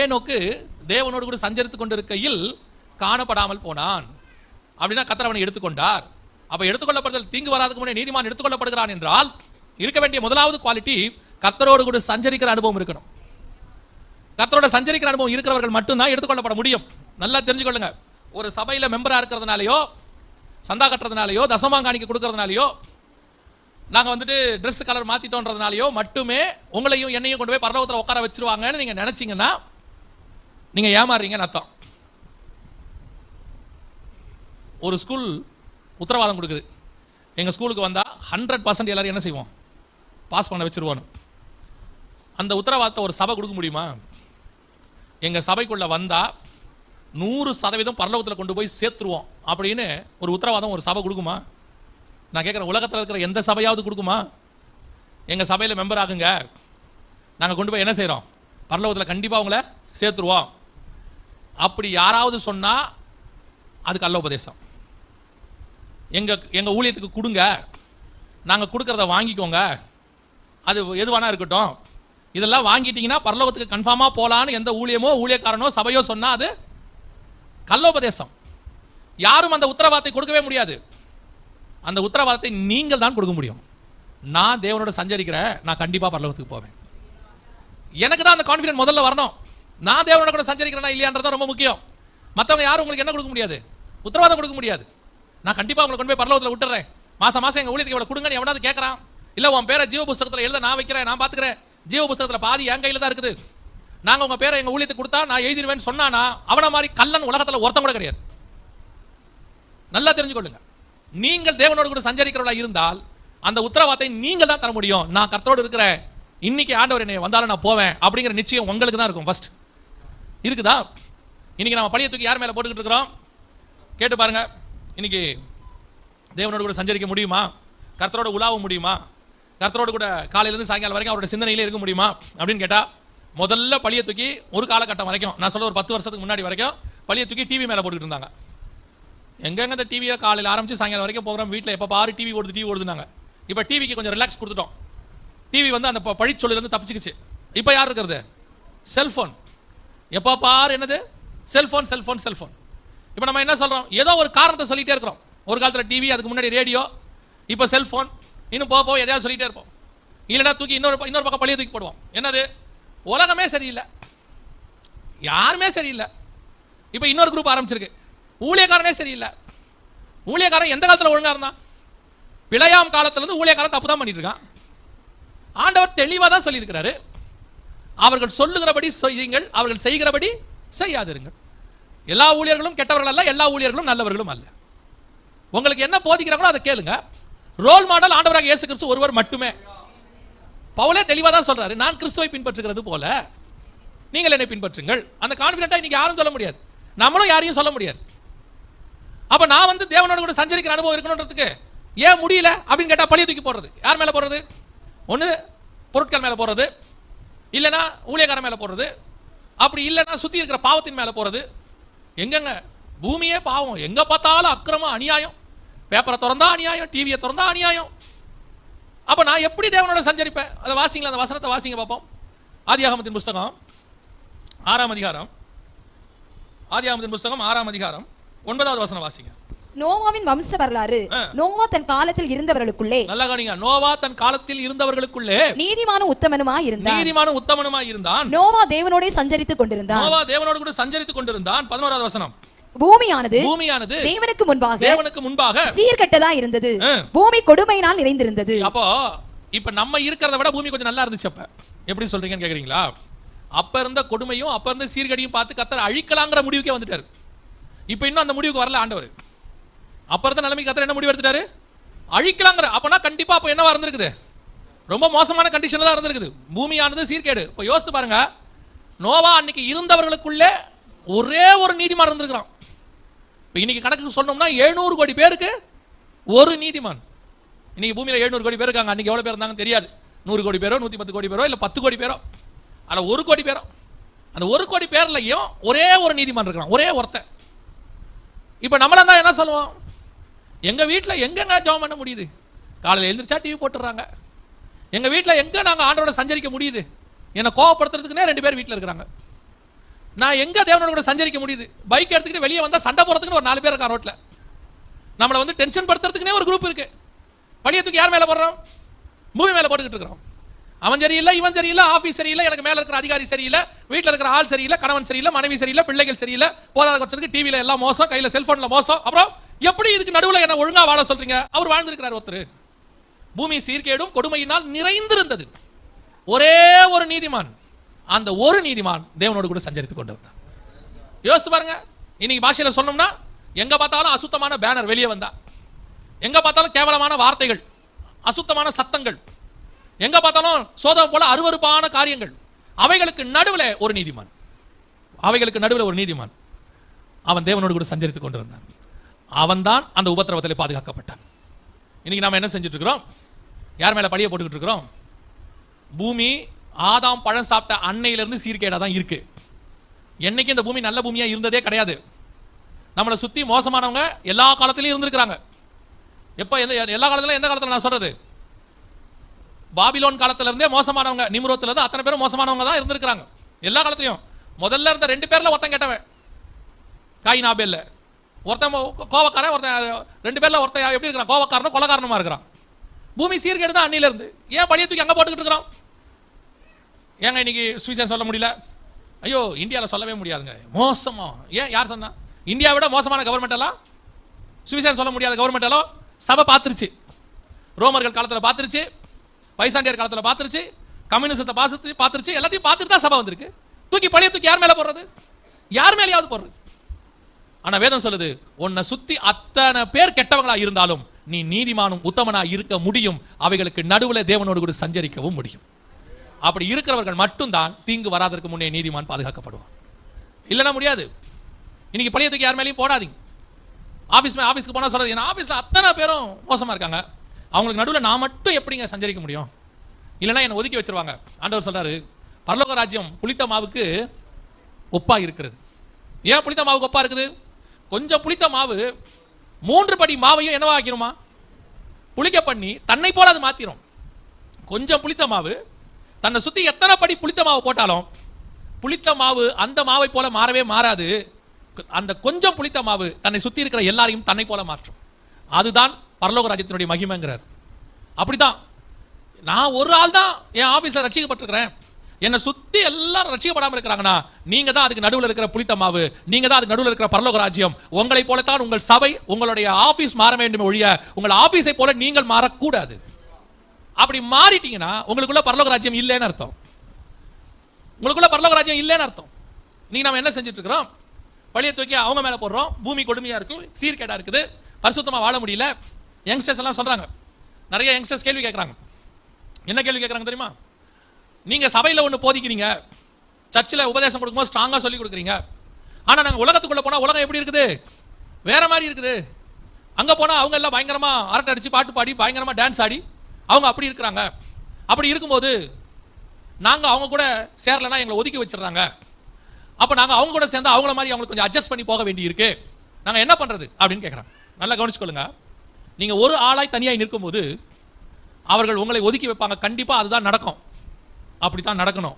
ஏனோக்கு தேவனோடு கூட சஞ்சரித்து கொண்டிருக்கையில் காணப்படாமல் போனான். அப்படின்னா கத்தர் அவனை எடுத்துக்கொண்டார். அப்போ எடுத்துக்கொள்ளப்படுதல் தீங்கு வராதுக்கு முன்னே நீதிமான் எடுத்துக்கொள்ளப்படுகிறான் என்றால் இருக்க வேண்டிய முதலாவது குவாலிட்டி கத்தரோடு கூட சஞ்சரிக்கிற அனுபவம் இருக்கணும். கத்தரோட சஞ்சரிக்கிற அனுபவம் இருக்கிறவர்கள் மட்டும்தான் எடுத்துக்கொள்ளப்பட முடியும். நல்லா தெரிஞ்சுக்கொள்ளுங்க. ஒரு சபையில் மெம்பராக இருக்கிறதுனாலையோ சந்தா கட்டுறதுனாலயோ தசமாங்காணிக்கு கொடுக்கறதுனாலையோ நாங்கள் வந்துட்டு ட்ரெஸ் கலர் மாற்றிட்டோன்றதுனாலையோ மட்டுமே உங்களையும் என்னையும் கொண்டு போய் பரலோகத்தில் உட்கார வச்சிருவாங்கன்னு நீங்கள் நினச்சிங்கன்னா நீங்க ஏமாறுறீங்கன்னு அர்த்தம். ஒரு ஸ்கூல் உத்தரவாதம் கொடுக்குது. எங்கள் ஸ்கூலுக்கு வந்தால் ஹண்ட்ரட் பர்சன்ட் எல்லோரும் என்ன செய்வோம்? பாஸ் பண்ண வச்சிருவோம் அந்த உத்தரவாதத்தை ஒரு சபை கொடுக்க முடியுமா? எங்கள் சபைக்குள்ளே வந்தால் நூறு சதவீதம் பரலோகத்தில் கொண்டு போய் சேர்த்துருவோம் அப்படின்னு ஒரு உத்தரவாதம் ஒரு சபை கொடுக்குமா? நான் கேட்குறேன் உலகத்தில் இருக்கிற எந்த சபையாவது கொடுக்குமா? எங்கள் சபையில் மெம்பர் ஆகுங்க. நாங்கள் கொண்டு போய் என்ன செய்கிறோம் பரலோகத்தில் கண்டிப்பாக உங்களை சேர்த்துருவோம். அப்படி யாராவது சொன்னால் அதுக்கு அல்ல உபதேசம். எங்கள் எங்கள் ஊழியத்துக்கு கொடுங்க. நாங்கள் கொடுக்குறத வாங்கிக்கோங்க. அது எது வேணா இருக்கட்டும். இதெல்லாம் வாங்கிட்டீங்கன்னா பரலோகத்துக்கு கன்ஃபார்மாக போகலான்னு எந்த ஊழியமோ ஊழியக்காரனோ சபையோ சொன்னால் அது கல்லோபதேசம் யாரும் அந்த உத்தரவாதத்தை கொடுக்கவே முடியாது. அந்த உத்தரவாதத்தை நீங்கள் தான் கொடுக்க முடியும். நான் தேவனோட சஞ்சரிக்கிறேன். நான் கண்டிப்பாக பரலோகத்துக்கு போவேன். எனக்கு தான் அந்த கான்ஃபிடென்ட் முதல்ல வரணும். நான் தேவனோட கூட சஞ்சரிக்கிறேனா இல்லையான்றது ரொம்ப முக்கியம். மற்றவங்க யாரும் உங்களுக்கு என்ன கொடுக்க முடியாது? உத்தரவாதம் கொடுக்க முடியாது. நான் கண்டிப்பாக உங்களை கொண்டு போய் பரலோகத்தில் விட்டுறேன். மாசம் மாசம் எங்கள் ஊழியத்துக்கு இவ்வளோ கொடுங்கன்னு எவனாவது கேட்குறான் இல்லை உன் பேரை ஜீவ புஸ்தகத்தில் எழுத நான் வைக்கிறேன் நான் பார்த்துக்கிறேன் ஜீவ புஸ்தகத்தில் பாதி என் கையில் தான் இருக்குது. நாங்கள் உங்கள் பேரை எங்கள் ஊழியத்துக்கு கொடுத்தா நான் எழுதிடுவேன்னு சொன்னானா அவனை மாதிரி கல்லன் உலகத்தில் ஒருத்தம் கூட கிடையாது. நல்லா தெரிஞ்சுக்கொள்ளுங்க. நீங்கள் தேவனோடு கூட சஞ்சரிக்கிறவளா இருந்தால் அந்த உத்தரவாதத்தை நீங்கள் தான் தர முடியும். நான் கர்த்தரோடு இருக்கிறேன். இன்னைக்கு ஆண்டவர் என்னை வந்தாலும் நான் போவேன் அப்படிங்கிற நிச்சயம் உங்களுக்கு தான் இருக்கும் ஃபர்ஸ்ட் இருக்குதா? இன்னைக்கு நம்ம பழைய தூக்கி யார் மேலே போட்டுக்கிட்டு இருக்கிறோம்? கேட்டு பாருங்க. இன்னைக்கு தேவனோடு கூட சஞ்சரிக்க முடியுமா? கர்த்தரோட உலாவ முடியுமா? கர்த்தரோடு கூட காலையிலேருந்து சாயங்காலம் வரைக்கும் அவரோட சிந்தனையிலே இருக்க முடியுமா? அப்படின்னு கேட்டால் முதல்ல பழைய தூக்கி ஒரு காலகட்டம் வரைக்கும் நான் சொல்ல ஒரு பத்து வருஷத்துக்கு முன்னாடி வரைக்கும் பழைய தூக்கி டிவி மேலே போட்டுக்கிட்டு இருந்தாங்க. எங்கெங்க இந்த டிவியை காலையில் ஆரம்பிச்சு சாயங்காலம் வரைக்கும் ப்ரோக்ராம் வீட்டில் எப்போ பாரு டிவி ஓடுது டிவி ஓடுதுனாங்க இப்போ டிவிக்கு கொஞ்சம் ரிலாக்ஸ் கொடுத்துட்டோம். டிவி வந்து அந்த பழிச்சொல்லிலேருந்து தப்பிச்சுக்கிச்சு. இப்போ யார் இருக்கிறது? செல்ஃபோன் எப்போ பார் என்னது? செல்ஃபோன் செல்ஃபோன் செல்ஃபோன் இப்போ நம்ம என்ன சொல்கிறோம் ஏதோ ஒரு காரணத்தை சொல்லிகிட்டே இருக்கிறோம். ஒரு காலத்தில் டிவி அதுக்கு முன்னாடி ரேடியோ இப்போ செல்ஃபோன் இன்னும் போக போக எதையாவது சொல்லிகிட்டே இருப்போம். இல்லைன்னா தூக்கி இன்னொரு இன்னொரு பக்கம் பழைய தூக்கி போடுவோம். என்னது? உலகமே சரியில்லை. யாருமே சரியில்லை. இப்போ இன்னொரு குரூப் ஆரம்பிச்சிருக்கு. ஊழியக்காரனே சரியில்லை. ஊழியக்காரன் எந்த காலத்தில் ஒழுங்காக இருந்தான்? பிழையாம் காலத்துலேருந்து ஊழியக்காரன் தப்பு தான் பண்ணிட்டு இருக்கான். ஆண்டவர் தெளிவாக தான் சொல்லியிருக்கிறாரு. அவர்கள் சொல்லுகிறபடி செய்யுங்கள் அவர்கள் செய்கிறபடி செய்யாதிருங்கள். எல்லா ஊழியர்களும் கெட்டவர்கள் அல்ல எல்லா ஊழியர்களும் நல்லவர்களும் அல்ல. உங்களுக்கு என்ன போதிக்கிறாங்களோ அதை கேளுங்க. ரோல் மாடல் ஆண்டவராக இயேசு கிறிஸ்து ஒருவர் மட்டுமே. பவுலே தெளிவாக தான் சொல்றாரு நான் கிறிஸ்துவை பின்பற்றுகிறது போல நீங்கள் என்னை பின்பற்றுங்கள். அந்த கான்ஃபிடென்ட்டாக இன்னைக்கு யாரும் சொல்ல முடியாது. நம்மளும் யாரையும் சொல்ல முடியாது. அப்போ நான் வந்து தேவனோட கூட சஞ்சரிக்கிற அனுபவம் இருக்கணுன்றதுக்கு ஏன் முடியல அப்படின்னு கேட்டால் பழிய தூக்கி போடுறது. யார் மேலே போடுறது? ஒன்று பொருட்கள் மேலே போடுறது. இல்லைன்னா ஊழியக்காரன் மேலே போடுறது. அப்படி இல்லைன்னா சுற்றி இருக்கிற பாவத்தின் மேலே போகிறது எங்கெங்க? பூமியே பாவம். எங்கே பார்த்தாலும் அக்கிரமம் அநியாயம். பேப்பரை திறந்தா அநியாயம் டிவியை திறந்தா அநியாயம். அப்போ நான் எப்படி தேவனோட சஞ்சரிப்பேன்? அதை வாசிங்களா? அந்த வசனத்தை வாசிங்க பார்ப்போம் ஆதியாகமத்தின் புஸ்தகம் ஆறாம் அதிகாரம். ஆதியாகமத்தின் புஸ்தகம் ஆறாம் அதிகாரம். ஒன்பதாவது வசனம் வாசிங்க. நோவாவின் வம்ச வரலாறு. நோவா தன் காலத்தில் இருந்தவர்களுக்குள்ளே. நல்லா கவனிங்க. நோவா தன் காலத்தில் இருந்தவர்களுக்குள்ளே. நீதிமானும் உத்தமனுமாய் இருந்தான். நீதிமானும் உத்தமனுமாய் இருந்தான். நோவா தேவனோடே சஞ்சரித்துக் கொண்டிருந்தான். நோவா தேவனோடு கூட சஞ்சரித்துக் கொண்டிருந்தான். பதினோராவது வசனம். பூமியானது பூமியானது தேவனுக்கு முன்பாக தேவனுக்கு முன்பாக சீர்கெட்டதா இருந்தது. பூமி கொடுமையினால் நிறைந்திருந்தது. அப்போ இப்ப நம்ம இருக்கிறத விட பூமி கொஞ்சம் நல்லா இருந்துச்சு அப்ப. எப்படி சொல்றீங்கன்னு கேக்குறீங்களா? அப்ப இருந்த கொடுமையும் அப்ப இருந்த சீர்கடியும் பார்த்து கத்தர் அழிக்கலாங்கிற முடிவுக்கே வந்துட்டாரு. இப்ப இன்னும் அந்த முடிவுக்கு வரல ஆண்டவர். அப்ப இருந்த நிலைமைக்கு கத்தர் என்ன முடிவு எடுத்துட்டாரு அழிக்கலாங்கிற அப்போனா கண்டிப்பாக அப்போ என்னவா இருந்திருக்குது? ரொம்ப மோசமான கண்டிஷனில் தான் இருந்திருக்குது. பூமியானது சீர்கேடு. இப்போ யோசித்து பாருங்க. நோவா அன்னைக்கு இருந்தவர்களுக்குள்ளே ஒரே ஒரு நீதிமான் இருந்திருக்கிறான். இப்போ இன்னைக்கு கணக்கு சொன்னோம்னா எழுநூறு கோடி பேருக்கு ஒரு நீதிமான். இன்னைக்கு பூமியில் எழுநூறு கோடி பேர் இருக்காங்க. அன்றைக்கி எவ்வளோ பேர் இருந்தாங்கன்னு தெரியாது. நூறு கோடி பேரோ நூற்றி பத்து கோடி பேரோ இல்லை பத்து கோடி பேரோ. ஆனால் ஒரு கோடி பேரோ. அந்த ஒரு கோடி பேர்லையும் ஒரே ஒரு நீதிமான் இருக்கிறான் ஒரே ஒருத்தன். இப்போ நம்மளாம் தான் என்ன சொல்லுவோம்? எங்கள் வீட்டில் எங்கங்க ஜபம் பண்ண முடியுது? காலையில் எழுந்திரிச்சா டிவி போட்டுடுறாங்க. எங்கள் வீட்டில் எங்கே நாங்கள் ஆண்டோட சஞ்சரிக்க முடியுது? என்னை கோவப்படுத்துறதுக்குனே ரெண்டு பேர் வீட்டில் இருக்கிறாங்க. நான் எங்கே தேவனோட கூட சஞ்சரிக்க முடியுது? பைக் எடுத்துக்கிட்டு வெளியே வந்தால் சண்டை போகிறதுக்குன்னு ஒரு நாலு பேர் இருக்கா ரோட்டில் நம்மளை வந்து டென்ஷன் படுத்துறதுக்குனே ஒரு குரூப் இருக்குது பழிய தூக்கி யார் மேலே போடுறோம் பூமி மேலே போட்டுக்கிட்டு இருக்கிறோம். அவன் சரியில்லை இவன் சரியில்லை ஆஃபீஸ் சரியில்லை எனக்கு மேலே இருக்கிற அதிகாரி சரியில்லை வீட்டில் இருக்கிற ஆள் சரியில்லை கணவன் சரியில்லை மனைவி சரியில்லை பிள்ளைகள் சரியில்லை போதாத குறைச்சலுக்கு டிவியில் எல்லாம் மோசம் கையில் செல்ஃபோனில் மோசம். அப்புறம் எப்படி இதுக்கு நடுவில் என்ன ஒழுங்கா வாழ சொல்றீங்க? அவர் வாழ்ந்திருக்கிறார் ஒருத்தர். பூமி சீர்கேடும் கொடுமையினால் நிறைந்திருந்தது. ஒரே ஒரு நீதிமான் அந்த ஒரு நீதிமான் தேவனோடு கூட சஞ்சரித்துக் கொண்டிருந்தான். யோசிச்சு பாருங்க இன்னைக்கு பாஷையில் சொன்னோம்னா எங்க பார்த்தாலும் அசுத்தமான பேனர் வெளியே வந்தா. எங்க பார்த்தாலும் கேவலமான வார்த்தைகள் அசுத்தமான சத்தங்கள். எங்க பார்த்தாலும் சோதம் போல அருவருப்பான காரியங்கள். அவைகளுக்கு நடுவில் ஒரு நீதிமான். அவைகளுக்கு நடுவில் ஒரு நீதிமான். அவன் தேவனோடு கூட சஞ்சரித்துக் கொண்டிருந்தான். அவன்தான் அந்த உபத்திரவத்தில் பாதுகாக்கப்பட்டான். இன்னைக்கு நாம் என்ன செஞ்சுட்ருக்கிறோம்? யார் மேலே படியை போட்டுக்கிட்டு இருக்கிறோம் பூமி ஆதாம் பழம் சாப்பிட்ட அன்னையிலேருந்து சீர்கேடாக தான் இருக்குது என்னைக்கு இந்த பூமி நல்ல பூமியாக இருந்ததே கிடையாது. நம்மளை சுற்றி மோசமானவங்க எல்லா காலத்துலேயும் இருந்திருக்கிறாங்க. எப்போ எந்த எல்லா காலத்துலையும் எந்த காலத்தில் நான் சொல்கிறது பாபிலோன் காலத்திலேருந்தே மோசமானவங்க நிம்ரோத்துல இருந்து அத்தனை பேரும் மோசமானவங்க தான் இருந்திருக்கிறாங்க. எல்லா காலத்துலையும். முதல்ல இருந்த ரெண்டு பேரில் ஒருத்தன் கேட்டவன். காய் நாபேலில் ஒருத்தன் கோவக்காரன் ஒருத்தன் ரெண்டு பேரில் ஒருத்தன் எப்படி இருக்கிறான்? கோவக்காரனும் கொலகாரனமாக இருக்கிறான்? பூமி சீர்கேடு தான் அன்னிலருந்து ஏன் பழிய தூக்கி அங்கே போட்டுக்கிட்டு இருக்கிறான்? ஏங்க இன்னைக்கு சுவிசன் சொல்ல முடியல? ஐயோ இந்தியாவில் சொல்லவே முடியாதுங்க. மோசமாக ஏன் யார் சொன்னா? இந்தியாவை விட மோசமான கவர்மெண்ட் எல்லாம்? சுவிசன் சொல்ல முடியாத கவர்மெண்ட் எல்லாம் சபை பார்த்துருச்சு. ரோமர்கள் காலத்தில் பார்த்துருச்சு. வைசாண்டியர் காலத்தில் பார்த்துருச்சு. கம்யூனிசத்தை பார்த்து பார்த்துருச்சு. எல்லாத்தையும் பார்த்துட்டு தான் சபை வந்திருக்கு. தூக்கி பழைய தூக்கி யார் மேலே போடுறது? யார் மேலேயாவது போடுறது? ஆனா வேதம் சொல்லுது உன்னை சுத்தி அத்தனை பேர் கெட்டவங்களா இருந்தாலும் நீ நீதிமானும் உத்தமனா இருக்க முடியும். அவைகளுக்கு நடுவில் தேவனோடு கூட சஞ்சரிக்கவும் முடியும். அப்படி இருக்கிறவர்கள் மட்டும்தான் தீங்கு வராதற்கு முன்னே நீதிமான் பாதுகாக்கப்படுவான். இல்லைன்னா முடியாது. இன்னைக்கு பழைய தூக்கி யார் மேலேயும் போடாதீங்க. ஆஃபீஸ் மே ஆஃபீஸ்க்கு போனால் சொல்றது ஏன்னா ஆஃபீஸில் அத்தனை பேரும் மோசமாக இருக்காங்க. அவங்களுக்கு நடுவில் நான் மட்டும் எப்படிங்க சஞ்சரிக்க முடியும்? இல்லைன்னா என்னை ஒதுக்கி வச்சிருவாங்க. ஆண்டவர் சொல்றாரு பரலோக ராஜ்யம் புளித்த மாவுக்கு ஒப்பாக இருக்கிறது. ஏன் புளித்த மாவுக்கு ஒப்பாக இருக்குது? கொஞ்சம் புளித்த மாவு மூன்று படி மாவையும் என்னவா ஆக்கிருமா? புளிக்க பண்ணி தன்னை போல அது மாத்திரும். கொஞ்சம் புளித்த மாவு தன்னை சுற்றி எத்தனை படி புளித்த மாவு போட்டாலும் புளித்த மாவு அந்த மாவை போல மாறவே மாறாது. அந்த கொஞ்சம் புளித்த மாவு தன்னை சுற்றி இருக்கிற எல்லாரையும் தன்னை போல மாற்றும். அதுதான் பரலோக ராஜ்யத்தினுடைய மகிமைங்கிறார். அப்படிதான். நான் ஒரு ஆள் தான் என் ஆஃபீஸில் ரட்சிக்கப்பட்டிருக்கிறேன். என்னை சுத்தி எல்லாரும் ரசிக்கப்படாமல் இருக்கிறாங்கன்னா நீங்க தான் அதுக்கு நடுவில் இருக்கிற புளித்த மாவு நீங்க தான் அதுக்கு நடுவில் இருக்கிற பரலோக ராஜ்யம் உங்களை போலத்தான் உங்கள் சபை உங்களுடைய ஆபீஸ் மாற வேண்டும் ஒழிய உங்கள் ஆபீஸை போல நீங்கள் மாறக்கூடாது. அப்படி மாறிட்டீங்கன்னா உங்களுக்குள்ள பரலோக ராஜ்யம் இல்லைன்னு அர்த்தம். உங்களுக்குள்ள பரலோக ராஜ்யம் இல்லைன்னு அர்த்தம். நீங்க நம்ம என்ன செஞ்சுட்டு இருக்கிறோம் பழிய தூக்கி அவங்க மேல போடுறோம். பூமி கொடுமையா இருக்கு சீர்கேடா இருக்குது பரிசுத்தமா வாழ முடியல. யங்ஸ்டர்ஸ் எல்லாம் சொல்றாங்க. நிறைய யங்ஸ்டர்ஸ் கேள்வி கேட்கறாங்க என்ன கேள்வி கேட்கறாங்க தெரியுமா? நீங்க சபையில ஒன்று போதிக்கிறீங்க. சர்ச்சில் உபதேசம் கொடுக்கும்போது ஸ்ட்ராங்காக சொல்லி கொடுக்குறீங்க. ஆனால் நாங்கள் உலகத்துக்குள்ளே போனால் உலகம் எப்படி இருக்குது? வேற மாதிரி இருக்குது. அங்கே போனால் அவங்க எல்லாம் பயங்கரமாக அரட்டை அடித்து பாட்டு பாடி பயங்கரமாக டான்ஸ் ஆடி அவங்க அப்படி இருக்கிறாங்க. அப்படி இருக்கும்போது நாங்கள் அவங்க கூட சேரலைன்னா எங்களை ஒதுக்கி வச்சிடுறாங்க. அப்போ நாங்கள் அவங்க கூட சேர்ந்து அவங்கள மாதிரி அவங்களுக்கு கொஞ்சம் அட்ஜஸ்ட் பண்ணி போக வேண்டியிருக்கு. நாங்கள் என்ன பண்ணுறது அப்படின்னு கேட்குறாங்க நல்லா கவனிச்சுக்கொள்ளுங்க. நீங்கள் ஒரு ஆளாய் தனியாக நிற்கும்போது அவர்கள் உங்களை ஒதுக்கி வைப்பாங்க. கண்டிப்பாக அதுதான் நடக்கும். அப்படி தான் நடக்கணும்.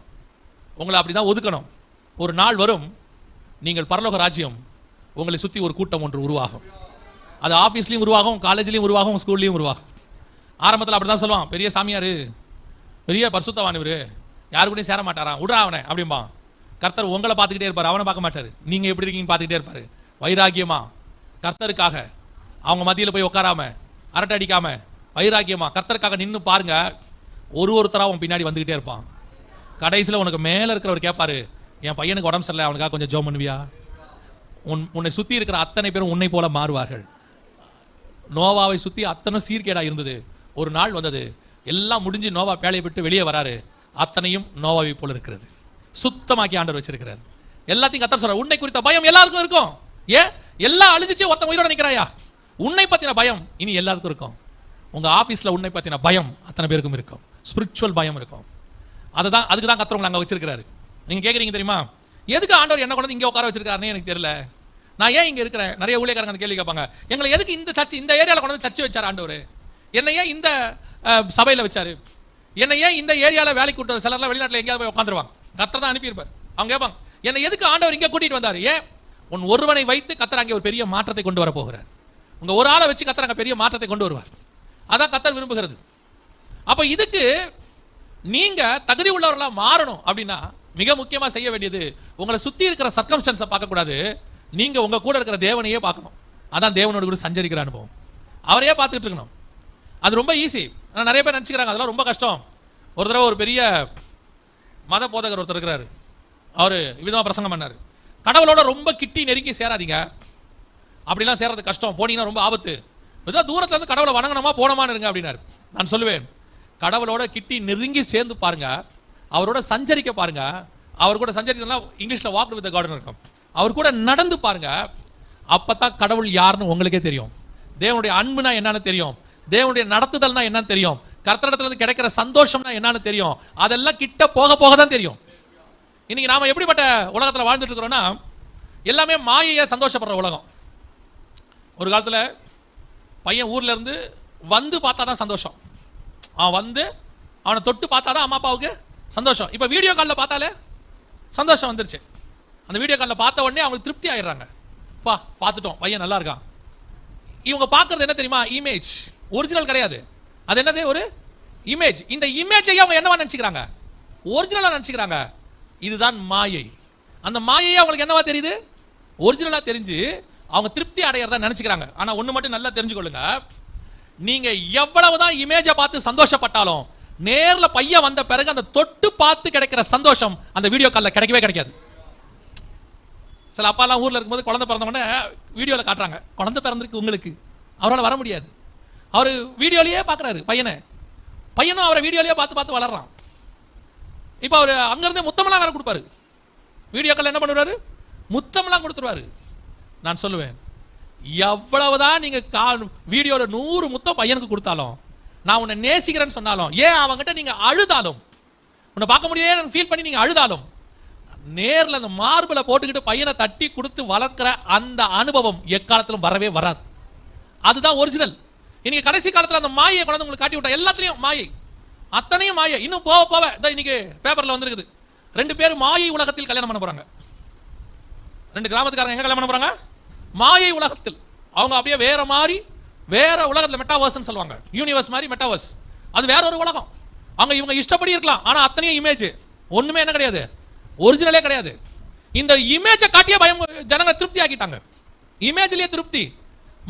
உங்களை அப்படி தான் ஒதுக்கணும். ஒரு நாள் வரும் நீங்கள் பரலோக ராஜ்யம் உங்களை சுற்றி ஒரு கூட்டம் ஒன்று உருவாகும். அது ஆஃபீஸ்லையும் உருவாகும் காலேஜ்லையும் உருவாகும் ஸ்கூல்லையும் உருவாகும். ஆரம்பத்தில் அப்படி தான் சொல்லுவான் பெரிய சாமியார் பெரிய பரிசுத்தவான் இவர். யாரு கூடயும் சேர மாட்டாராம் விட்றா அவனை அப்படிம்பான் கர்த்தர் உங்களை பார்த்துக்கிட்டே இருப்பார் அவனை பார்க்க மாட்டார். நீங்கள் எப்படி இருக்கீங்கன்னு பார்த்துக்கிட்டே இருப்பார். வைராக்கியமா? கர்த்தருக்காக. அவங்க மத்தியில் போய் உட்காராம அரட்டை அடிக்காமல் வைராக்கியமா? கர்த்தருக்காக நின்று பாருங்கள் ஒரு ஒருத்தராக அவன் பின்னாடி வந்துக்கிட்டே இருப்பான். கடைசியில் உனக்கு மேலே இருக்கிறவர் கேட்பாரு என் பையனுக்கு உடம்பு சரியில்லை அவனுக்காக கொஞ்சம் ஜோம் பண்ணுவியா? உன் உன்னை சுற்றி இருக்கிற அத்தனை பேரும் உன்னை போல மாறுவார்கள். நோவாவை சுற்றி அத்தனை சீர்கேடாக இருந்தது. ஒரு நாள் வந்தது. எல்லாம் முடிஞ்சு நோவா பேழையை விட்டு வெளியே வராரு. அத்தனையும் நோவாவை போல இருக்கிறது. சுத்தமாக்கி ஆண்டவர் வச்சிருக்கிறார். எல்லாத்தையும் கத்தர் சொல்ற உன்னை குறித்த பயம் எல்லாருக்கும் இருக்கும். ஏன்? எல்லாம் அழிஞ்சிச்சு ஒருத்தன் உயிரோட நிற்கிறாயா உன்னை பற்றின பயம் இனி எல்லாருக்கும் இருக்கும். உங்கள் ஆஃபீஸில் உன்னை பற்றின பயம் அத்தனை பேருக்கும் இருக்கும். ஸ்பிரிச்சுவல் பயம் இருக்கும். அதுதான் அதுக்கு தான் கத்தர் உங்களை அங்க வச்சிருக்கிறாரு. நீங்கள் கேட்குறீங்க தெரியுமா? எதுக்கு ஆண்டவர் என்ன கொண்டு வந்து உட்கார வச்சிருக்காருன்னு எனக்கு தெரியல. நான் ஏன் இங்கே இருக்கிறேன்? நிறைய ஊழியக்காரங்க அந்த கேள்வி கேட்பாங்க. எங்களை எதுக்கு இந்த சர்ச் இந்த ஏரியாவில் கொண்டு வந்து சர்ச் வச்சார் ஆண்டவர்? என்னை ஏன் இந்த சபையில் வச்சார்? என்னை ஏன் இந்த ஏரியாவில் வேலைக்கு விட்டு சிலர்லாம் வெளிநாட்டில் எங்கேயாவது போய் உட்காந்துருவாங்க. கத்தர் தான் அனுப்பியிருப்பார். அவங்க கேட்பாங்க என்னை எதுக்கு ஆண்டவர் இங்கே கூட்டிகிட்டு வந்தார்? ஏன் உன் ஒருவனை வைத்து கத்தர் அங்கே ஒரு பெரிய மாற்றத்தை கொண்டு வர போகிறார். உங்கள் ஒரு ஆளை வச்சு கத்தர் அங்கே பெரிய மாற்றத்தை கொண்டு வருவார். அதான் கத்தர் விரும்புகிறது. அப்போ இதுக்கு நீங்க தகுதி உள்ளவர்களா மாறணும் அப்படின்னா மிக முக்கியமா செய்ய வேண்டியது உங்களை சுத்தி இருக்கிற சர்க்கம்ஸ்டன்ஸை பார்க்கக்கூடாது. நீங்க உங்க கூட இருக்கிற தேவனையே பார்க்கணும். அதான் தேவனோடு கூட சஞ்சரிக்கிற அனுபவம். அவரையே பார்த்துட்டு இருக்கணும். அது ரொம்ப ஈஸி ஆனால் நிறைய பேர் நினச்சிக்கிறாங்க அதெல்லாம் ரொம்ப கஷ்டம். ஒரு தடவை ஒரு பெரிய மத போதகர் ஒருத்தர் இருக்கிறாரு. அவர் விதமாக பிரசங்கம் பண்ணார். கடவுளோட ரொம்ப கிட்டி நெருங்கி சேராதீங்க. அப்படிலாம் சேர்றது கஷ்டம். போனீங்கன்னா ரொம்ப ஆபத்து. ஏதோ தூரத்துலேருந்து கடவுளை வணங்கணுமா போனோமான்னு இருங்க அப்படின்னாரு. நான் சொல்லுவேன். கடவுளோட கிட்டி நெருங்கி சேர்ந்து பாருங்க. அவரோட சஞ்சரிக்க பாருங்க. அவர் கூட சஞ்சரித்தா இங்கிலீஷில் வாக் வித் கார்டன் இருக்கும். அவர் கூட நடந்து பாருங்க. அப்பதான் கடவுள் யாருன்னு உங்களுக்கே தெரியும். தேவனுடைய அன்புனா என்னன்னு தெரியும். தேவனுடைய நடத்துதல்னா என்னன்னு தெரியும். கர்த்தரிடத்துல இருந்து கிடைக்கிற சந்தோஷம்னா என்னன்னு தெரியும். அதெல்லாம் கிட்ட போக போக தான் தெரியும். இன்னைக்கு நாம எப்படிப்பட்ட உலகத்துல வாழ்ந்துட்டு இருக்கிறோம்னா எல்லாமே மாயையை சந்தோஷப்படுற உலகம். ஒரு காலத்துல பையன் ஊர்ல இருந்து வந்து பார்த்தா தான் சந்தோஷம். அவன் வந்து அவனை தொட்டு பார்த்தா தான் அம்மா அப்பாவுக்கு சந்தோஷம். இப்போ வீடியோ காலில் பார்த்தாலே சந்தோஷம் வந்துருச்சு. அந்த வீடியோ காலில் பார்த்த உடனே அவங்களுக்கு திருப்தி ஆயிடுறாங்க. பா பார்த்துட்டோம். பையன் நல்லா இருக்கான். இவங்க பார்க்கறது என்ன தெரியுமா? இமேஜ் ஒரிஜினல் கிடையாது. அது என்னது? ஒரு இமேஜ் இந்த இமேஜை அவங்க என்னவா நினச்சிக்கிறாங்க? ஒரிஜினலாக நினச்சிக்கிறாங்க. இதுதான் மாயை. அந்த மாயையே அவங்களுக்கு என்னவா தெரியுது? ஒரிஜினலாக தெரிஞ்சு அவங்க திருப்தி அடையிறதா நினச்சிக்கிறாங்க. ஆனால் ஒன்று மட்டும் நல்லா தெரிஞ்சுக்கொள்ளுங்க. நீங்க எவ்வளவுதான் இமேஜை பார்த்து சந்தோஷப்பட்டாலும் நேர்ல பையன் வந்த பிறகு அந்த தொட்டு பார்த்து கிடைக்கிற சந்தோஷம் அந்த வீடியோ காலில் கிடைக்கவே கிடைக்காது. சில அப்பாலாம் ஊரில் இருக்கும்போது குழந்தை பிறந்தவொடனே வீடியோவில் காட்டுறாங்க. குழந்தை பிறந்திருக்கு உங்களுக்கு. அவரால் வர முடியாது. அவர் வீடியோலேயே பார்க்குறாரு பையனை. பையனும் அவரை வீடியோலேயே பார்த்து பார்த்து வளர்றான். இப்போ அவர் அங்கேருந்தே முத்தமெல்லாம் வேறு கொடுப்பாரு. வீடியோக்கள் என்ன பண்ணுவாரு? முத்தமெல்லாம் கொடுத்துருவாரு. நான் சொல்லுவேன் எவ்வளவுதான் நீங்க கா வீடியோல நூறு முத்தம் பையனுக்கு கொடுத்தாலும் நான் உன்னை நேசிக்கிறேன்னு சொன்னாலும் ஏன் அவங்ககிட்ட நீங்க அழுதாலும் உன்னை பார்க்க முடியாது ஃபீல் பண்ணி நீங்க அழுதாலும் நேரில் அந்த மார்பில் போட்டுக்கிட்டு பையனை தட்டி கொடுத்து வளர்க்குற அந்த அனுபவம் எக்காலத்திலும் வரவே வராது. அதுதான் ஒரிஜினல் இன்னைக்கு கடைசி காலத்தில் அந்த மாயை கொண்டாந்து உங்களுக்கு காட்டி விட்டா எல்லாத்துலேயும் மாயை. அத்தனையும் மாயை. இன்னும் போக போக இதான் இன்னைக்கு பேப்பரில் வந்துருக்குது. ரெண்டு பேரும் மாயை உலகத்தில் கல்யாணம் பண்ண போறாங்க. ரெண்டு கிராமத்துக்காரங்க எங்கே கல்யாணம் பண்ண போகிறாங்க மாயை உலகத்தில். அவங்க அப்படியே வேற மாதிரி வேற உலகத்தில் மெட்டாவர்ஸ்னு சொல்லுவாங்க. யூனிவர்ஸ் மாதிரி மெட்டாவர்ஸ் அது வேற ஒரு உலகம். அவங்க இவங்க இஷ்டப்படி இருக்கலாம். ஆனால் அத்தனையும் இமேஜ் ஒன்றுமே என்ன கிடையாது. ஒரிஜினலே கிடையாது. இந்த இமேஜை காட்டியே பயம் ஜனங்க திருப்தி ஆக்கிட்டாங்க. இமேஜ்லேயே திருப்தி.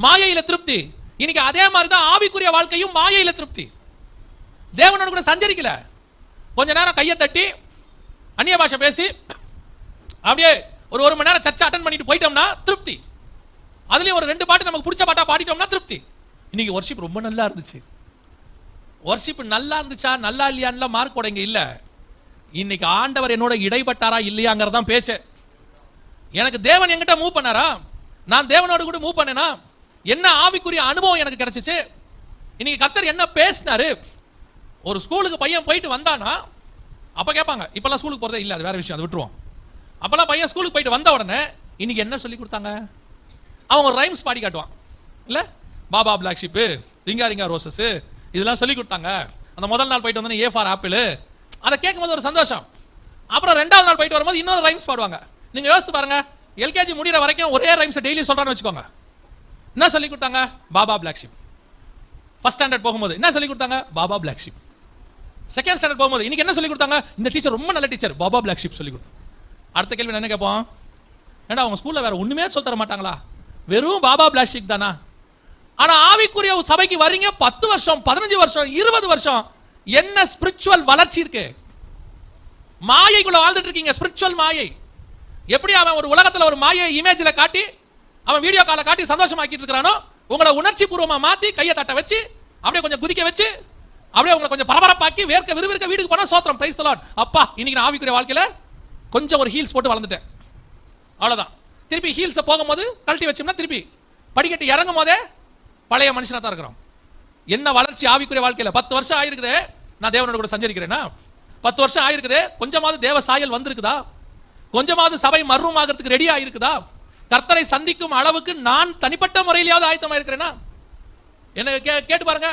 மாயையில திருப்தி. இன்னைக்கு அதே மாதிரி தான் ஆவிக்குரிய வாழ்க்கையும் மாயையில திருப்தி. தேவனோட கூட சஞ்சரிக்கல. கொஞ்ச நேரம் கையை தட்டி அந்நிய பாஷை பேசி அப்படியே ஒரு ஒரு மணி நேரம் சர்ச்சை அட்டன் பண்ணிட்டு போயிட்டோம்னா திருப்தி. அதுலேயும் ஒரு ரெண்டு பாட்டு நமக்கு பிடிச்ச பாட்டா பாடிட்டோம்னா திருப்தி. இன்னைக்கு ஒர்ஷிப் ரொம்ப நல்லா இருந்துச்சு. ஒர்ஷிப் நல்லா இருந்துச்சா நல்லா இல்லையான்லாம் மார்க் போட இங்கே இல்லை. இன்னைக்கு ஆண்டவர் என்னோட இடைப்பட்டாரா இல்லையாங்கிறது தான் பேச்சு. எனக்கு தேவன் என்கிட்ட மூவ் பண்ணாரா? நான் தேவனோட கூட மூவ் பண்ணேனா? என்ன ஆவிக்குரிய அனுபவம் எனக்கு கிடைச்சிச்சு? இன்னைக்கு கத்தர் என்ன பேசினாரு? ஒரு ஸ்கூலுக்கு பையன் போயிட்டு வந்தானா? அப்போ கேட்பாங்க இப்போல்லாம் ஸ்கூலுக்கு போகிறதே இல்லை அது வேற விஷயம் அதை விட்டுருவோம். அப்போல்லாம் பையன் ஸ்கூலுக்கு போயிட்டு வந்த உடனே இன்னைக்கு என்ன சொல்லி கொடுத்தாங்க? அவன் ஒரு ரைம்ஸ் பாடி காட்டுவான். இல்லை? Baa baa black sheep ring a ring a roses இதெல்லாம் சொல்லி கொடுத்தாங்க. அந்த முதல் நாள் போயிட்டு வந்தோன்னே ஏ ஃபார் ஆப்பிள் அதை கேட்கும்போது ஒரு சந்தோஷம். அப்புறம் ரெண்டாவது நாள் போயிட்டு வரும்போது இன்னொரு ரைம்ஸ் பாடுவாங்க. நீங்கள் யோசிச்சு பாருங்க. எல்கேஜி முடிகிற வரைக்கும் ஒரே ரைம்ஸை டெய்லி சொல்கிறான்னு வச்சுக்கோங்க. என்ன சொல்லி கொடுத்தாங்க? Baa baa black sheep first standard போகும்போது என்ன சொல்லி கொடுத்தாங்க? Baa baa black sheep second standard போகும்போது இன்னைக்கு என்ன சொல்லி கொடுத்தாங்க? இந்த டீச்சர் ரொம்ப நல்ல டீச்சர் பாபா பிளாக் ஷிப் சொல்லி கொடுத்தாங்க அடுத்த கேள்வி நான் என்ன கேட்போம்? ஏன்னா அவங்க ஸ்கூலில் வேறு ஒன்றுமே சொல்ல தர மாட்டாங்களா? வெறும் பாபா பிளாஸ்டிக் தானா? ஆனா ஆவிக்குரிய சபைக்கு வரீங்க பத்து வருஷம் பதினஞ்சு வருஷம் இருபது வருஷம். என்ன ஸ்பிரிச்சுவல் வளர்ச்சி இருக்கு? மாயைக்குள்ள வாழ்ந்துட்டு இருக்கீங்க ஸ்பிரிச்சுவல் மாயை. எப்படி அவன் ஒரு உலகத்தில் ஒரு மாயை இமேஜில் காட்டி அவன் வீடியோ காலை காட்டி சந்தோஷமாக்கிட்டு இருக்கிறானோ உங்களை உணர்ச்சி பூர்வமாக மாற்றி கையை தட்ட வச்சு அப்படியே கொஞ்சம் குதிக்க வச்சு அப்படியே உங்களை கொஞ்சம் பரபரப்பாக்கி வேர்க்க விறுவிற்க வீட்டுக்கு போனால் சோத்திரம். பிரைஸ் தலாட் அப்பா இன்னைக்கு நான் ஆவிக்குரிய வாழ்க்கையில் கொஞ்சம் ஒரு ஹீல்ஸ் போட்டு வளர்ந்துட்டேன். அவ்வளோதான் திருப்பி ஹீல்ஸை போகும்போது கழட்டி வச்சோம்னா திருப்பி படிக்கட்டு இறங்கும் போதே பழைய மனுஷனாக தான் இருக்கிறோம். என்ன வளர்ச்சி ஆவிக்குரிய வாழ்க்கையில்? பத்து வருஷம் ஆயிருக்குது. நான் தேவனோட கூட சஞ்சரிக்கிறேன்னா பத்து வருஷம் ஆயிருக்குது. கொஞ்சமாவது தேவ சாயல் வந்திருக்குதா? கொஞ்சமாவது சபை மர்மம் ஆகிறதுக்கு ரெடி ஆயிருக்குதா? கர்த்தரை சந்திக்கும் அளவுக்கு நான் தனிப்பட்ட முறையிலேயாவது ஆயத்தமாக இருக்கிறேன்னா என்ன கே கேட்டு பாருங்க.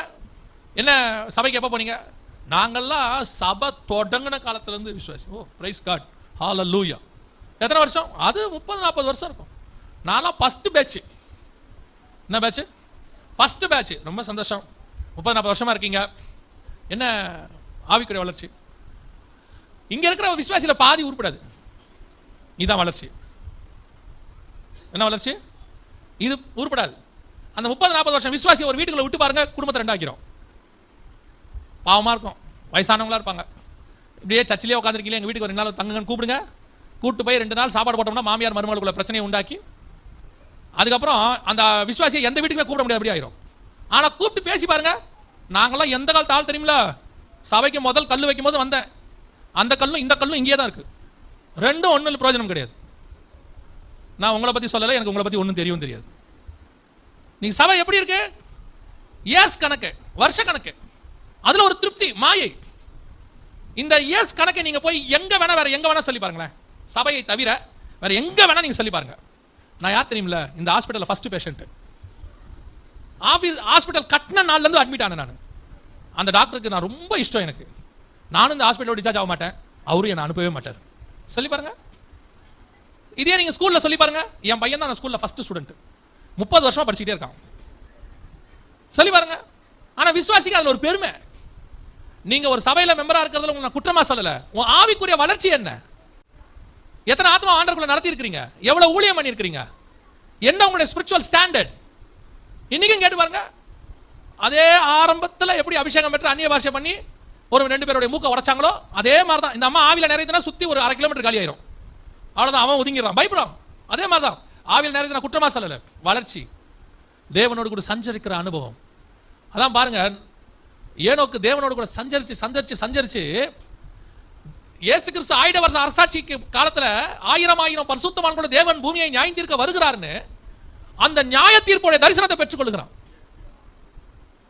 என்ன சபைக்கு எப்போ போனீங்க? நாங்கள்லாம் சபை தொடங்கின காலத்துலேருந்து விசுவாசி. ஓ பிரைஸ் காட் ஹால லூயா எத்தனை வருஷம்? அது முப்பது நாற்பது வருஷம் இருக்கும். நான்லாம் ஃபஸ்ட்டு பேட்ச் என்ன பேட்ச் ஃபஸ்ட்டு பேட்ச் ரொம்ப சந்தோஷம். முப்பது நாற்பது வருஷமா இருக்கீங்க. என்ன ஆவிக்குரிய வளர்ச்சி? இங்கே இருக்கிற விஸ்வாசியில் பாதி உருப்படாது. இதுதான் வளர்ச்சி. என்ன வளர்ச்சி? இது உருப்படாது. அந்த முப்பது நாற்பது வருஷம் விசுவாசி ஒரு வீட்டுக்குள்ள விட்டு பாருங்க குடும்பத்தை ரெண்டாக்கிறோம் பாவமாக இருக்கும். வயசானவங்களா இருப்பாங்க. இப்படியே சர்ச்சிலே உட்காந்துருக்கீங்களே எங்கள் வீட்டுக்கு ஒரு ரெண்டு நாள் தங்குங்கன்னு கூப்பிடுங்க. கூப்பிட்டு போய் ரெண்டு நாள் சாப்பாடு போட்டோம்னா மாமியார் மருமகளுக்குள்ள பிரச்சனையை உண்டாக்கி அதுக்கப்புறம் அந்த விசுவாசியை எந்த வீட்டுக்குமே கூப்பிட முடியாது அப்படி ஆயிரும். ஆனால் கூப்பிட்டு பேசி பாருங்க. நாங்களாம் எந்த காலத்து ஆள் தெரியுமில சபைக்கு முதல் கல் வைக்கும் போது வந்தேன். அந்த கல்லும் இந்த கல்லும் இங்கே தான் இருக்குது ரெண்டும் ஒன்றும் பிரயோஜனம் கிடையாது. நான் உங்களை பற்றி சொல்லலை எனக்கு உங்களை பற்றி ஒன்றும் தெரியும் தெரியாது. நீங்கள் சபை எப்படி இருக்கு? இயர்ஸ் கணக்கு வருஷ கணக்கு. அதில் ஒரு திருப்தி மாயை. இந்த இயர்ஸ் கணக்கை நீங்கள் போய் எங்கே வேணா வேறு எங்கே வேணா சொல்லி பாருங்களேன். சபையை தவிர வேறு எங்கே வேணால் நீங்கள் சொல்லி பாருங்கள் நான் யார் தெரியுமில்ல? இந்த ஹாஸ்பிட்டலில் ஃபஸ்ட்டு பேஷண்ட்டு ஆஃபீஸ் ஹாஸ்பிட்டல் கட்டின நாள்ல இருந்து அட்மிட் ஆனேன் நான். அந்த டாக்டருக்கு நான் ரொம்ப இஷ்டம் எனக்கு. நானும் இந்த ஹாஸ்பிட்டலோட டிஸ்சார்ஜ் ஆக மாட்டேன். அவரும் என்னை அனுப்பவே மாட்டார். சொல்லி பாருங்கள் இதே நீங்கள் ஸ்கூலில் சொல்லி பாருங்கள் என் பையன் தான் நான் ஸ்கூலில் ஃபர்ஸ்ட் ஸ்டூடெண்ட் முப்பது வருஷமா படிச்சுட்டே இருக்கான். சொல்லி பாருங்க. ஆனால் விசுவாசிக்கு அதில் ஒரு பெருமை. நீங்கள் ஒரு சபையில் மெம்பராக இருக்கிறதுல உங்களை நான் குற்றமாக சொல்லலை. உன் ஆவிக்குரிய வளர்ச்சி என்ன? எத்தனை ஆத்மா ஆண்டருக்குள்ள நடத்தி இருக்கிறீங்க எவ்வளவு ஊழியம் பண்ணியிருக்கிறீங்க? என்ன உங்களுடைய ஸ்பிரிச்சுவல் ஸ்டாண்டர்ட் இன்னைக்கும் கேட்டு பாருங்க. அதே ஆரம்பத்தில் எப்படி அபிஷேகம் பெற்று அந்நிய பாஷை பண்ணி ஒரு ரெண்டு பேருடைய மூக்க உடைச்சாங்களோ அதே மாதிரி தான் இந்த அம்மா ஆவியில் நிறையதுனா சுற்றி ஒரு அரை கிலோமீட்டர் காலி ஆயிரும். அவ்வளோதான் அவன் ஒதுங்கிடுறான். பயப்படுறான் அதே மாதிரி தான் ஆவியில் நிறைய குற்றமா சொல்லலை. வளர்ச்சி. தேவனோடு கூட சஞ்சரிக்கிற அனுபவம். அதான் பாருங்க ஏனோக்கு தேவனோடு கூட சஞ்சரித்து சஞ்சரித்து சஞ்சரித்து இயேசு கிறிஸ்து ஆயிட வருஷ அரசாட்சிக்கு காலத்துல ஆயிரம் ஆயிரம் பரிசுத்தமான கூட தேவன் பூமியை நியாயம் தீர்க்க வருகிறார்னு அந்த நியாய தீர்ப்புடைய தரிசனத்தை பெற்றுக்கொள்கிறான்.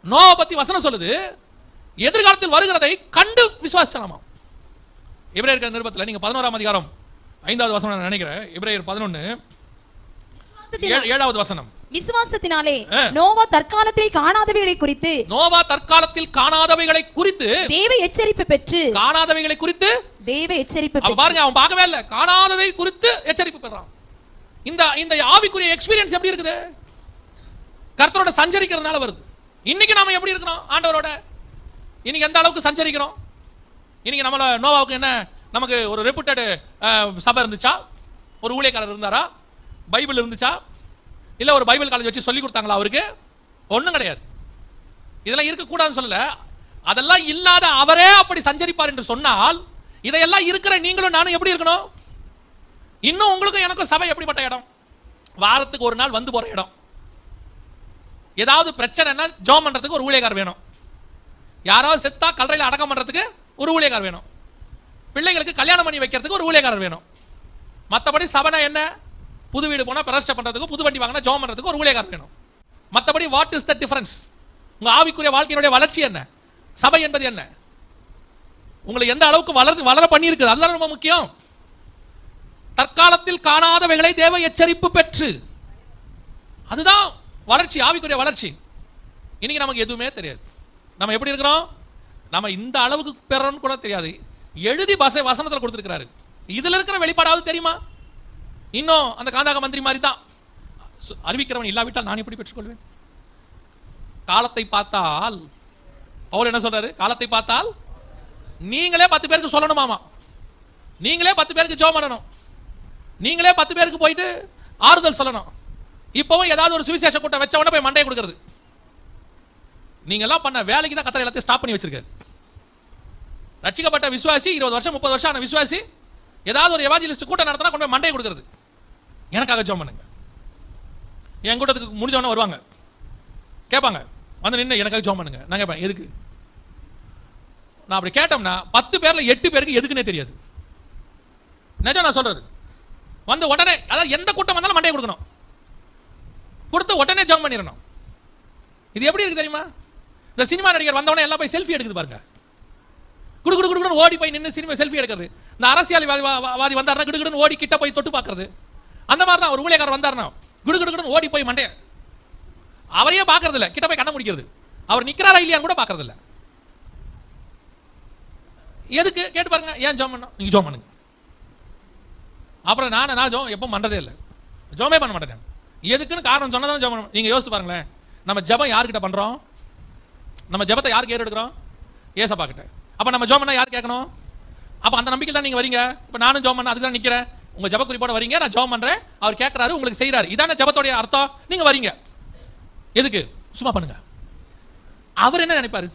நோவை பத்தி வசனம் சொல்லுது எதிர்காலத்தில் வருகிறதை கண்டு விசுவாசிச்சலாமா இப்ரேயர் நிருபத்தில் நீங்க பதினோராம் அதிகாரம் ஐந்தாவது வசனம் நான் நினைக்கிறேன். இப்ரேயர் பதினொன்னு ஏழு- ஏழாவது வசனம். விசுவாசத்தினாலே. நோவா தற்காலத்திலே காணாதவைகளை குறித்து நோவா தற்காலத்தில் காணாதவைகளை குறித்து தேவ எச்சரிப்பு பெற்று காணாதவைகளை குறித்து தேவ எச்சரிப்பு பாருங்க அவன் பார்க்கவே இல்லை. காணாததை குறித்து எச்சரிப்பு பெறான். இந்த இந்த ஆவிக்குரிய எக்ஸ்பீரியன்ஸ் எப்படி இருக்குது? கர்த்தரோட சஞ்சரிக்கிறதுனால வருது. இன்னைக்கு நாம எப்படி இருக்கிறோம்? ஆண்டவரோட. இன்னைக்கு எந்த அளவுக்கு சஞ்சரிக்கிறோம்? இன்னைக்கு நம்மள நோவாவுக்கு என்ன? நமக்கு ஒரு ரெப்புட்டட் சபை இருந்துச்சா? ஒரு ஊழியக்காரர் இருந்தாரா? பைபிள் இருந்துச்சா? இல்லை ஒரு பைபிள் காலேஜ் வச்சு சொல்லி கொடுத்தாங்களா அவருக்கு? ஒன்றும் கிடையாது. இதெல்லாம் இருக்கக்கூடாதுன்னு சொல்லல. அதெல்லாம் இல்லாத அவரே அப்படி சஞ்சரிப்பார் என்று சொன்னால் இதையெல்லாம் இருக்கிற நீங்களும் நானும் எப்படி இருக்கணும்? இன்னும் உங்களுக்கும் எனக்கும் சபை எப்படிப்பட்ட இடம்? வாரத்துக்கு ஒரு நாள் வந்து போகிற இடம். ஏதாவது பிரச்சனைன்னா ஜோம் பண்ணுறதுக்கு ஒரு ஊழியக்கார் வேணும். யாராவது செத்தா கல்லறையில் அடக்கம் பண்ணுறதுக்கு ஒரு ஊழியக்கார் வேணும். பிள்ளைகளுக்கு கல்யாணம் பண்ணி வைக்கிறதுக்கு ஒரு ஊழியக்காரர் வேணும். மற்றபடி சபைனா என்ன? புது வீடு போனால் பிரதிஷ்டை பண்ணுறதுக்கு புது வண்டி வாங்கினா ஜோம் பண்ணுறதுக்கு ஒரு ஊழியக்காரர் வேணும். மற்றபடி வாட் இஸ் த டிஃபரன்ஸ் உங்கள் ஆவிக்குரிய வாழ்க்கையினுடைய வளர்ச்சி என்ன? சபை என்பது என்ன? உங்களை எந்த அளவுக்கு வளர் வளர பண்ணியிருக்குது அதுதான் ரொம்ப முக்கியம். தற்காலத்தில் காணாதவைகளை தேவ எச்சரிப்பு பெற்று. அதுதான் வளர்ச்சி ஆவிக்குரிய வளர்ச்சி. இன்னைக்கு நமக்கு எதுவுமே தெரியாது. நம்ம எப்படி இருக்கிறோம்? நம்ம இந்த அளவுக்கு பெறோம்னு கூட தெரியாது. எழுதி பச வசனத்தில் கொடுத்துருக்கிறாரு. இதுல இருக்கிற வெளிப்பாடாவது தெரியுமா? இன்னும் அந்த காந்தாக மந்திரி மாதிரி தான் சு- அறிவிக்கிறவன் இல்லாவிட்டால் நான் எப்படி பெற்றுக்கொள்வேன்? காலத்தை பார்த்தால் பவுல் என்ன சொல்றாரு? காலத்தை பார்த்தால் நீங்களே பத்து பேருக்கு சொல்லணுமாமா நீங்களே பத்து பேருக்கு ஜோ பண்ணணும். நீங்களே பத்து பேருக்கு போயிட்டு ஆறுதல் சொல்லணும். இப்போவும் ஏதாவது ஒரு சுவிசேஷ கூட்டம் வச்ச உடனே போய் மண்டையை கொடுக்கறது. நீங்கெல்லாம் பண்ண வேலைக்கு தான் கத்திர எல்லாத்தையும் ஸ்டாப் பண்ணி வச்சிருக்காரு. ரட்சிக்கப்பட்ட விசுவாசி இருபது வருஷம் முப்பது வருஷம் ஆன விசுவாசி ஏதாவது ஒரு எவாஜிலிஸ்ட் கூட்டம் நடத்தினா கொண்டு போய் மண்டையை கொடுக்கறது. எனக்காக ஜோம் பண்ணுங்க. என் கூட்டத்துக்கு முடிஞ்சவொடனே வருவாங்க. கேட்பாங்க. வந்து நின்று எனக்காக ஜோம் பண்ணுங்க. நான் கேட்பேன் எதுக்கு? நான் அப்படி கேட்டோம்னா பத்து பேரில் எட்டு பேருக்கு எதுக்குன்னே தெரியாது. நிஜம் நான் சொல்றது. வந்து உடனே அதாவது எந்த கூட்டம் வந்தாலும் மண்டையை கொடுக்கணும். கொடுத்து உடனே ஜெபம் பண்ணிடணும். இது எப்படி இருக்கு தெரியுமா? இந்த சினிமா நடிகர் வந்தவொடனே எல்லாம் போய் செல்ஃபி எடுக்குது பாருங்க. குடு குடு குடு ஓடி போய் நின்று சினிமா செல்ஃபி எடுக்கிறது. இந்த அரசியல்வாதி வா- வா- வாதி வந்தாருன்னா குடு குடுன்னு ஓடி கிட்ட போய் தொட்டு பார்க்கறது. அந்த மாதிரி தான் ஒரு ஊழியக்காரர் வந்தார்னா குடுகுடுன்னு ஓடி போய் மண்டைய அவரையே பார்க்கறது இல்லை கிட்ட போய் கண்ண முடிக்கிறது. அவர் நிக்கிறாரா இல்லையான்னு கூட பார்க்கறது எதுக்கு? கேட்டு பாருங்க. ஏன் ஜோம் பண்ணோம் நீங்க ஜோம் பண்ணுங்க. அப்புறம் நான் நான் ஜோம் எப்போ பண்ணுறதே இல்லை. ஜோமே பண்ண மாட்டேன் எதுக்குன்னு காரணம் சொன்னதான் ஜோம் பண்ண நீங்கள் யோசிச்சு பாருங்களேன். நம்ம ஜெபம் யார்கிட்ட பண்ணுறோம் நம்ம ஜெபத்தை யாருக்கு ஏறெடுக்கிறோம்? ஏசப்பா கிட்ட. அப்போ நம்ம ஜோம் பண்ணால் யார் கேட்கணும்? அப்போ அந்த நம்பிக்கை தான் நீங்கள் வரீங்க. இப்போ நானும் ஜோம் பண்ண அதுக்கு தான் நிற்கிறேன் உங்கள் ஜப குறிப்போட வரீங்க நான் ஜபம் பண்ணுறேன் அவர் கேட்குறாரு உங்களுக்கு செய்யறாரு இதான ஜெபத்தோடைய அர்த்தம்? நீங்கள் வரீங்க. எதுக்கு? சும்மா பண்ணுங்க. அவர் என்ன நினைப்பாரு?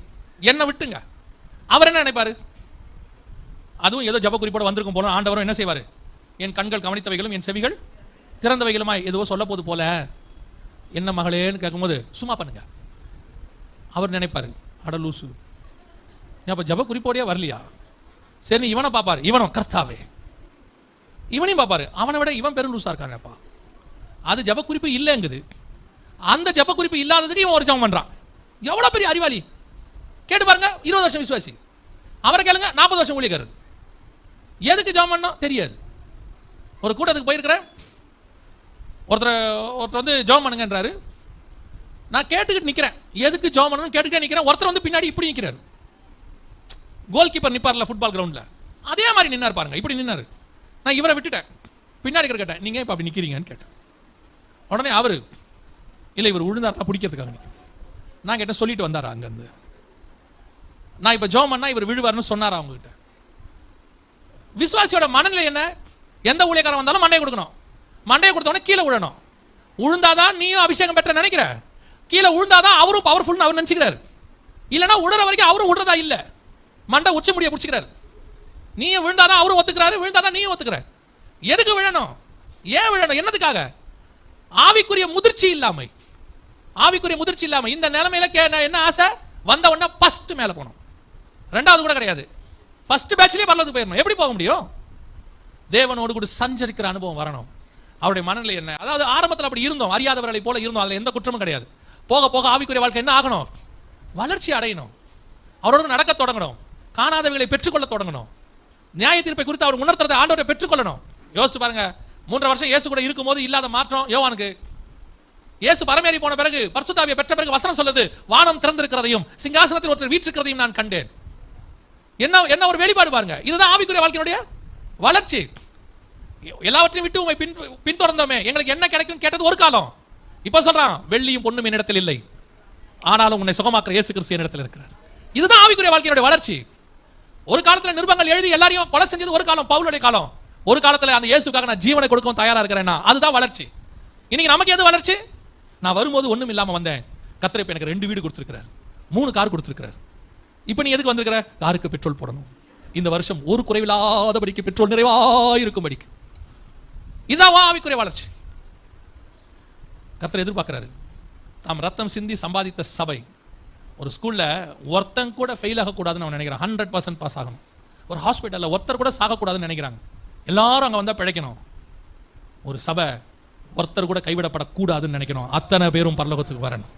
என்னை விட்டுங்க. அவர் என்ன நினைப்பாரு? அதுவும் ஏதோ ஜப குறிப்போட வந்திருக்கும் போல ஆண்டவரும் என்ன செய்வார்? என் கண்கள் கவனித்தவைகளும் என் செவிகள் திறந்தவைகளுமாய் எதுவோ சொல்ல போது போல. என்ன மகளேன்னு கேட்கும்போது சும்மா பண்ணுங்க. அவர் நினைப்பாரு அட லூசு. அப்போ ஜப குறிப்போடையே வரலையா? சரி இவனை பார்ப்பாரு இவனும் கர்த்தாவே. இவனையும் பார்ப்பாரு. அவனை விட இவன் பெரும் லூஸாக இருக்கானப்பா. அது ஜப குறிப்பு இல்லைங்குது. அந்த ஜப குறிப்பு இல்லாததுக்கு இவன் ஒரு ஜபம் பண்ணுறான் எவ்வளவு பெரிய அறிவாளி? கேட்டு பாருங்க இருபது வருஷம் விசுவாசி. அவரை கேளுங்க நாற்பது வருஷம் ஊழியக்காரர். எதுக்கு ஜபம் பண்ணோம்? தெரியாது. ஒரு கூட்டத்துக்கு போயிருக்கிறேன். ஒருத்தர் ஒருத்தர் வந்து ஜபம் பண்ணுங்கன்றாரு. நான் கேட்டுக்கிட்டு நிற்கிறேன் எதுக்கு ஜாம் பண்ணணும் கேட்டுக்கிட்டே நிற்கிறேன் ஒருத்தர் வந்து பின்னாடி இப்படி நிற்கிறாரு கோல் கீப்பர் நிற்பார்ல ஃபுட்பால் கிரவுண்டில் அதே மாதிரி நின்னார் பாருங்க இப்படி நின்னார். நான் இவரை விட்டுட்டேன். பின்னாடி இருக்கிற கேட்டேன் நீங்கள் இப்போ அப்படி நிற்கிறீங்கன்னு கேட்டேன். உடனே அவர் இல்லை இவர் விழுந்தாருன்னா பிடிக்கிறதுக்காக நிற்கும் நான் கேட்டேன் சொல்லிட்டு வந்தாரா அங்கேருந்து? நான் இப்போ ஜோம் பண்ணா இவர் விழுவார்னு சொன்னாரா அவங்ககிட்ட? விசுவாசியோட மனநிலை என்ன? எந்த ஊழியக்காரன் வந்தாலும் மண்டையை கொடுக்கணும். மண்டையை கொடுத்தவொடனே கீழே விழணும். உழுந்தாதான் நீயும் அபிஷேகம் பெற்ற நினைக்கிற? கீழே உழுந்தாதான் அவரும் பவர்ஃபுல்னு அவர் நினச்சிக்கிறார். இல்லைன்னா உடற வரைக்கும் அவரும் விடுறதா இல்லை. மண்டை உச்சி முடிய பிடிச்சிக்கிறார். நீயும் விழுந்தாதான் அவரும் ஒத்துக்கிறாரு விழுந்தாதான் நீயும் ஒத்துக்கிற. எதுக்கு விழணும்? ஏன் விழணும்? என்னதுக்காக? ஆவிக்குரிய முதிர்ச்சி இல்லாமை. ஆவிக்குரிய முதிர்ச்சி இல்லாமல் இந்த நிலைமையில கே- என்ன ஆசை? வந்த உடனே ஃபர்ஸ்ட் மேலே போகணும். ரெண்டாவது கூட கிடையாது. ஃபர்ஸ்ட் பேட்ச்லேயே பரலத்துக்கு போயிடணும். எப்படி போக முடியும்? தேவனோடு கூட சஞ்சரிக்கிற அனுபவம் வரணும். அவருடைய மனநிலை என்ன? அதாவது ஆரம்பத்தில் அப்படி இருந்தோம். அறியாதவர்களை போல இருந்தோம். அதில் எந்த குற்றமும் கிடையாது. போக போக ஆவிக்குரிய வாழ்க்கை என்ன ஆகணும்? வளர்ச்சி அடையணும். அவரோடு நடக்க தொடங்கணும். காணாதவைகளை பெற்றுக்கொள்ள தொடங்கணும். நியாய தீர்ப்பை குறித்து அவர் உணர்த்துறதை ஆண்டவரை பெற்றுக்கொள்ளணும். யோசிச்சு பாருங்க. மூன்றரை வருஷம் இயேசு கூட இருக்கும்போது இல்லாத மாற்றம் யோவானுக்கு. இயேசு பரமேறி போன பிறகு பரிசுத்தாவியை பெற்ற பிறகு வசனம் சொல்லுது வானம் திறந்திருக்கிறதையும் சிங்காசனத்தில் ஒருத்தர் வீற்றிருக்கிறதையும் நான் கண்டேன். என்ன என்ன ஒரு வெளிப்பாடு பாருங்க. இதுதான் ஆவிக்குரிய வாழ்க்கையினுடைய வளர்ச்சி. எல்லாவற்றையும் விட்டு உண்மை பின் பின்தொடர்ந்தோமே. எங்களுக்கு என்ன கிடைக்கும் கேட்டது ஒரு காலம். இப்போ சொல்றான் வெள்ளியும் பொண்ணும் என்னிடத்தில் இல்லை. ஆனாலும் உன்னை சுகமாக்குற இயேசு கிறிஸ்து என்னிடத்தில் இருக்கிறார். இதுதான் ஆவிக்குரிய வாழ்க்கையினுடைய வளர்ச்சி. ஒரு காலத்துல நிருபங்கள் எழுதி எல்லாரையும் கொலை செஞ்சது ஒரு காலம் பவுலுடைய காலம். ஒரு காலத்துல அந்த இயேசுக்காக நான் ஜீவனை கொடுக்கவும் தயாரா இருக்கிறேன்னா அதுதான் வளர்ச்சி. இன்னைக்கு நமக்கு எது வளர்ச்சி? நான் வரும்போது ஒண்ணும் இல்லாம வந்தேன். கத்திர இப்போ எனக்கு ரெண்டு வீடு கொடுத்துருக்கிறார். மூணு கார் கொடுத்துருக்கிறார். இப்போ நீ எதுக்கு வந்திருக்கிற? காருக்கு பெட்ரோல் போடணும். இந்த வருஷம் ஒரு குறைவில்லாதபடிக்கு பெட்ரோல் நிறைவாயிருக்கும்படிக்கு இதான் ஆவிக்குரிய வளர்ச்சி. கத்தரை எதிர்பார்க்கிறாரு. தாம் ரத்தம் சிந்தி சம்பாதித்த சபை. ஒரு ஸ்கூலில் ஒருத்தன் கூட ஃபெயில் ஆகக்கூடாதுன்னு அவன் நினைக்கிறான். ஹண்ட்ரட் பர்சன்ட் பாஸ் ஆகணும். ஒரு ஹாஸ்பிட்டலில் ஒருத்தர் கூட சாகக்கூடாதுன்னு நினைக்கிறாங்க. எல்லாரும் அங்கே வந்தால் பிழைக்கணும். ஒரு சபை ஒருத்தர் கூட கைவிடப்படக்கூடாதுன்னு நினைக்கணும். அத்தனை பேரும் பரலோகத்துக்கு வரணும்.